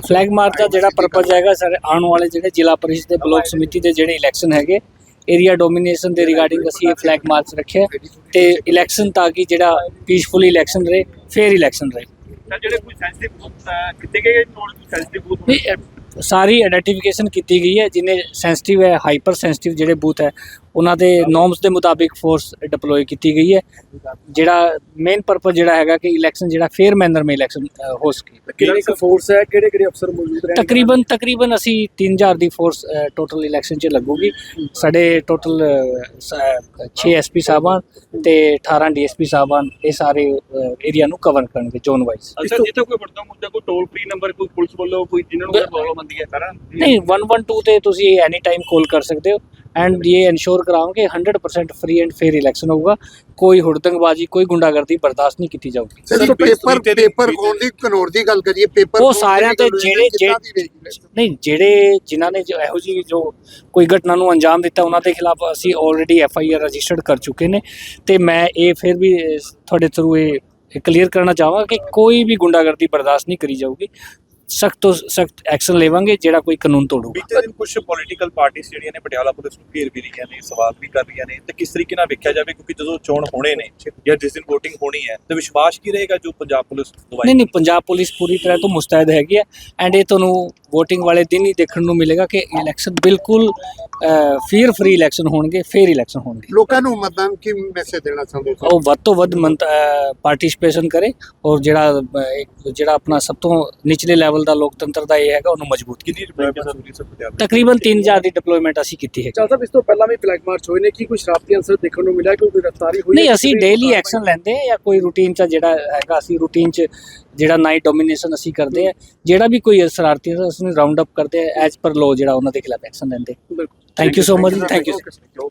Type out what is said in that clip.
Flag March ਦਾ ਜਿਹੜਾ purpose ਹੈਗਾ sir ਆਉਣ ਵਾਲੇ ਜਿਹੜੇ ਜ਼ਿਲ੍ਹਾ ਪਰਿਸ਼ਦ ਦੇ ਬਲਾਕ ਸਮਿਤੀ ਦੇ ਜਿਹੜੇ ਇਲੈਕਸ਼ਨ ਹੈਗੇ ਏਰੀਆ ਡੋਮੀਨੇਸ਼ਨ ਦੇ ਰਿਗਾਰਡਿੰਗ ਅਸੀਂ ਇਹ ਫਲੈਗ ਮਾਰਚ ਰੱਖਿਆ ਤੇ ਇਲੈਕਸ਼ਨ ਤਾਂ ਕਿ ਜਿਹੜਾ ਪੀਸਫੁਲੀ ਇਲੈਕਸ਼ਨ ਰਹੇ ਫੇਅਰ ਇਲੈਕਸ਼ਨ ਰਹੇ। ਸਰ ਜਿਹੜੇ ਕੋਈ ਸੈਂਸਿਟਿਵ ਬੂਥ ਕਿਤੇ ਗਏ ਨੋਟ ਸੈਂਸਿਟਿਵ ਬੂਥ ਨਹੀਂ ਅਹ, ਸਾਰੀ ਆਈਡੈਂਟੀਫਿਕੇਸ਼ਨ ਕੀਤੀ ਗਈ ਹੈ ਜਿਨੇ ਸੈਂਸਿਟਿਵ ਹੈ ਹਾਈਪਰ ਸੈਂਸਿਟਿਵ ਜਿਹੜੇ ਬੂਥ ਹੈ ਉਹਨਾਂ ਦੇ ਨੋਰਮਸ ਦੇ ਮੁਤਾਬਿਕ ਫੋਰਸ ਡਿਪਲੋਏ ਕੀਤੀ ਗਈ ਹੈ। ਜਿਹੜਾ ਮੇਨ ਪਰਪਸ ਜਿਹੜਾ ਹੈਗਾ ਕਿ ਇਲੈਕਸ਼ਨ ਜਿਹੜਾ ਫੇਅਰ ਮੈਨਰ ਮੇ ਇਲੈਕਸ਼ਨ ਹੋ ਸਕੇ। ਕਿੰਨੀ ਕੁ ਫੋਰਸ ਹੈ? ਕਿਹੜੇ ਕਿਹੜੇ ਅਫਸਰ ਮੌਜੂਦ ਰਹਿਣਗੇ? ਤਕਰੀਬਨ ਤਕਰੀਬਨ ਅਸੀਂ 3000 ਦੀ ਫੋਰਸ ਟੋਟਲ ਇਲੈਕਸ਼ਨ 'ਚ ਲੱਗੂਗੀ। ਸਾਡੇ ਟੋਟਲ 6 ਐਸਪੀ ਸਾਹਿਬਾਨ ਤੇ 18 ਡੀਐਸਪੀ ਸਾਹਿਬਾਨ ਇਹ ਸਾਰੇ ਏਰੀਆ ਨੂੰ ਕਵਰ ਕਰਨਗੇ ਜ਼ੋਨ ਵਾਈਜ਼ ਅੱਛਾ ਜਿੱਥੇ ਕੋਈ ਵੱਡਾ ਮੁੱਦਾ ਕੋਈ ਟੋਲ ਫ੍ਰੀ ਨੰਬਰ ਕੋਈ ਪੁਲਿਸ ਵੱਲੋਂ ਕੋਈ ਜਿਨ੍ਹਾਂ ਨੂੰ ਪ੍ਰੋਬਲਮ ਆਉਂਦੀ ਹੈ ਸਾਰਾ? ਨਹੀਂ 112 ਤੇ ਤੁਸੀਂ ਐਨੀ ਟਾਈਮ ਕਾਲ ਕਰ ਸਕਦੇ ਹੋ। ਐਂਡ ਇਹ ਇਨਸ਼ੋਰ ਕਰਾਉਂਗੇ 100% ਫ੍ਰੀ ਐਂਡ ਫੇਅਰ ਇਲੈਕਸ਼ਨ ਹੋਊਗਾ ਕੋਈ ਹੁੜਦੰਗਬਾਜ਼ੀ ਕੋਈ ਗੁੰਡਾਗਰਦੀ ਬਰਦਾਸ਼ਤ ਨਹੀਂ ਕੀਤੀ ਜਾਊਗੀ ਸਿਰ ਤੋਂ ਪੇਪਰ ਪੇਪਰ ਖੋਣ ਦੀ ਕਨੌਰ ਦੀ ਗੱਲ ਕਰੀਏ ਪੇਪਰ ਉਹ ਸਾਰਿਆਂ ਤੇ ਜਿਹੜੇ-? ਨਹੀਂ ਜਿਹੜੇ ਜਿਨ੍ਹਾਂ ਨੇ ਜੋ ਇਹੋ ਜਿਹੀ ਜੋ ਕੋਈ ਘਟਨਾ ਨੂੰ ਅੰਜਾਮ ਦਿੱਤਾ ਉਹਨਾਂ ਦੇ ਖਿਲਾਫ ਅਸੀਂ already F I R registered ਕਰ ਚੁੱਕੇ ਨੇ ਤੇ ਮੈਂ ਇਹ ਫਿਰ ਵੀ ਤੁਹਾਡੇ ਥਰੂ ਇਹ ਕਲੀਅਰ ਕਰਨਾ ਚਾਹਾਂਗਾ ਕਿ ਕੋਈ ਵੀ ਗੁੰਡਾਗਰਦੀ ਬਰਦਾਸ਼ਤ ਨਹੀਂ ਕਰੀ ਜਾਊਗੀ ਸਖਤ ਤੋਂ ਸਖਤ ਐਕਸ਼ਨ ਲੇਵਾਂਗੇ ਜਿਹੜਾ ਕੋਈ ਕਾਨੂੰਨ ਤੋੜੂਗਾ। ਬੀਤੇ ਦਿਨ ਕੁਝ ਪੋਲੀਟੀਕਲ ਪਾਰਟੀਆਂ ਜਿਹੜੀਆਂ ਨੇ ਪਟਿਆਲਾ ਪੁਲਿਸ ਨੂੰ ਘੇਰ ਵੀ ਰਹੀਆਂ ਨੇ ਸਵਾਲ ਵੀ ਕਰ ਰਹੀਆਂ ਨੇ ਤੇ ਕਿਸ ਤਰੀਕੇ ਨਾਲ ਵੇਖਿਆ ਜਾਵੇ ਕਿਉਂਕਿ ਜਦੋਂ ਚੋਣ ਹੋਣੇ ਨੇ ਜਾਂ ਜਿਸ ਦਿਨ VOTING ਹੋਣੀ ਹੈ ਤੇ ਵਿਸ਼ਵਾਸ ਕੀ ਰਹੇਗਾ ਜੋ ਪੰਜਾਬ ਪੁਲਿਸ ਦਵਾਈ ਨਹੀਂ ਨਹੀਂ ਪੰਜਾਬ ਪੁਲਿਸ ਪੂਰੀ ਤਰ੍ਹਾਂ ਤੋਂ ਮੁਸਤੈਦ ਹੈਗੀ ਹੈ ਐਂਡ ਇਹ ਤੁਹਾਨੂੰ VOTING ਵਾਲੇ ਦਿਨ ਹੀ ਦੇਖਣ ਨੂੰ ਮਿਲੇਗਾ ਕਿ ਇਲੈਕਸ਼ਨ ਬਿਲਕੁਲ ਫੇਅਰ ਫ੍ਰੀ ਇਲੈਕਸ਼ਨ ਹੋਣਗੇ ਫੇਅਰ ਇਲੈਕਸ਼ਨ ਹੋਣਗੇ। ਲੋਕਾਂ ਨੂੰ ਮਤਦਾਨ ਕੀ ਮੈਸੇਜ ਦੇਣਾ ਚਾਹੁੰਦੇ ਹੋ? ਉਹ ਵੱਧ ਤੋਂ ਵੱਧ ਪਾਰਟਿਸਿਪੇਸ਼ਨ ਕਰੇ ਔਰ ਜਿਹੜਾ ਜਿਹੜਾ ਆਪਣਾ ਸਭ ਤੋਂ ਨਿਚਲੇ ਲੈਵਲ ਦਾ ਲੋਕਤੰਤਰ ਦਾ ਇਹ ਹੈਗਾ ਉਹਨੂੰ ਮਜ਼ਬੂਤ ਕੀਤਾ ਕਿੰਨੀ ਤਕਰੀਬਨ 3000 ਦੀ ਡਿਪਲੋਇਮੈਂਟ ਅਸੀਂ ਕੀਤੀ ਹੈ ਚਾਹ ਸਾਹਿਬ ਇਸ ਤੋਂ ਪਹਿਲਾਂ ਵੀ ਫਲੈਗ ਮਾਰਚ ਹੋਏ ਨੇ ਕੀ ਕੋਈ ਸ਼ਰਾਰਤੀ ਅੰਸਰ ਦੇਖਣ ਨੂੰ ਮਿਲਿਆ ਕਿ ਕੋਈ ਗ੍ਰਿਫਤਾਰੀ ਹੋਈ ਨਹੀਂ ਹੈ ਅਸੀਂ? ਡੇਲੀ ਐਕਸ਼ਨ ਲੈਂਦੇ ਹਾਂ ਜਾਂ ਕੋਈ ਰੂਟੀਨ ਚ ਜਿਹੜਾ ਹੈਗਾ ਅਸੀਂ ਰੂਟੀਨ ਚ ਜਿਹੜਾ ਨਾਈਟ ਡੋਮੀਨੇਸ਼ਨ ਅਸੀਂ ਕਰਦੇ ਆ ਜਿਹੜਾ ਵੀ ਕੋਈ ਸ਼ਰਾਰਤੀ ਹੈ ਅਸੀਂ ਰਾਉਂਡ ਅਪ ਕਰਦੇ ਐਜ਼ ਪਰ ਲੋ ਜਿਹੜਾ ਉਹਨਾਂ ਦੇ ਖਿਲਾਫ ਐਕਸ਼ਨ ਲੈਂਦੇ। ਬਿਲਕੁਲ। Thank you so much thank you.